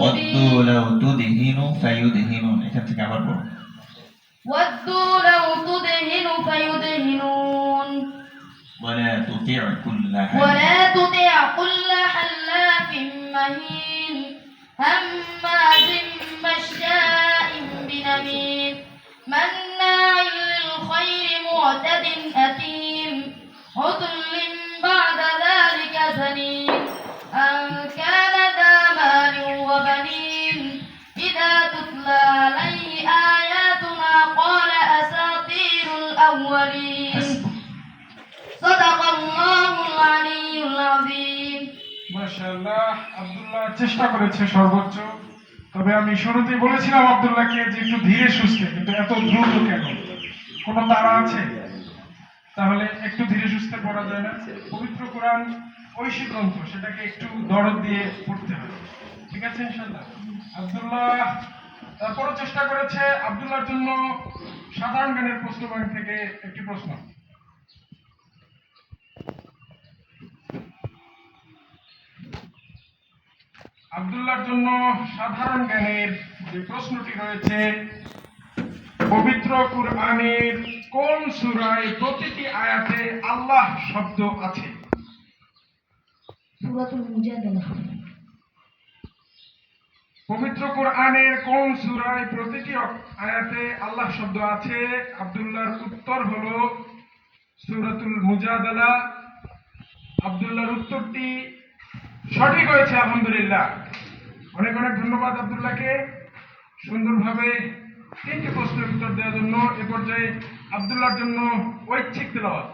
ওয়াদ্দু مبين লাউ তুদহিনু ফায়ুদহিনুন এখান থেকে আবার পড়ো ودوا لو تدهن فيدهنون ولا تطيع كل حد ولا تطع كل حلاف مهين هماز مشاء بنميم مناع للخير معتد أثيم عتل الأولين حسبك صدق الله العلي العظيم মাশাআল্লাহ আব্দুল্লাহ চেষ্টা করেছে সর্বোচ্চ তবে আমি শুরুতেই বলেছিলাম আব্দুল্লাহকে যে একটু ধীরে সুস্থে কিন্তু এত দ্রুত কেন কোনো তারা আছে তাহলে একটু ধীরে সুস্থে পড়া যায় না পবিত্র কোরআন ঐশী গ্রন্থ সেটাকে একটু দরদ দিয়ে পড়তে হবে ঠিক আছে ইনশাল্লাহ আব্দুল্লাহ তারপরও চেষ্টা করেছে আব্দুল্লাহর জন্য সাধারণ জ্ঞানের প্রশ্ন ব্যাংক থেকে একটি প্রশ্ন। আবদুল্লার জন্য সাধারণ জ্ঞানের যে প্রশ্নটি রয়েছে, পবিত্র কুরআনের কোন সুরায় প্রতিটি আয়াতে আল্লাহ শব্দ আছে? সুরাতুল মুজাদালা পবিত্র কোরআনের কোন সুরায় প্রতিটি আয়াতে আল্লাহ শব্দ আছে? আব্দুল্লাহর উত্তর হলো সূরাতুল মুজাদালা। আব্দুল্লাহর উত্তরটি সঠিক হয়েছে, আলহামদুলিল্লাহ। অনেক অনেক ধন্যবাদ আব্দুল্লাহকে সুন্দরভাবে তিনটি প্রশ্নের উত্তর দেওয়ার জন্য। এ পর্যায়ে আব্দুল্লাহর জন্য ঐচ্ছিক তেলাওয়াত।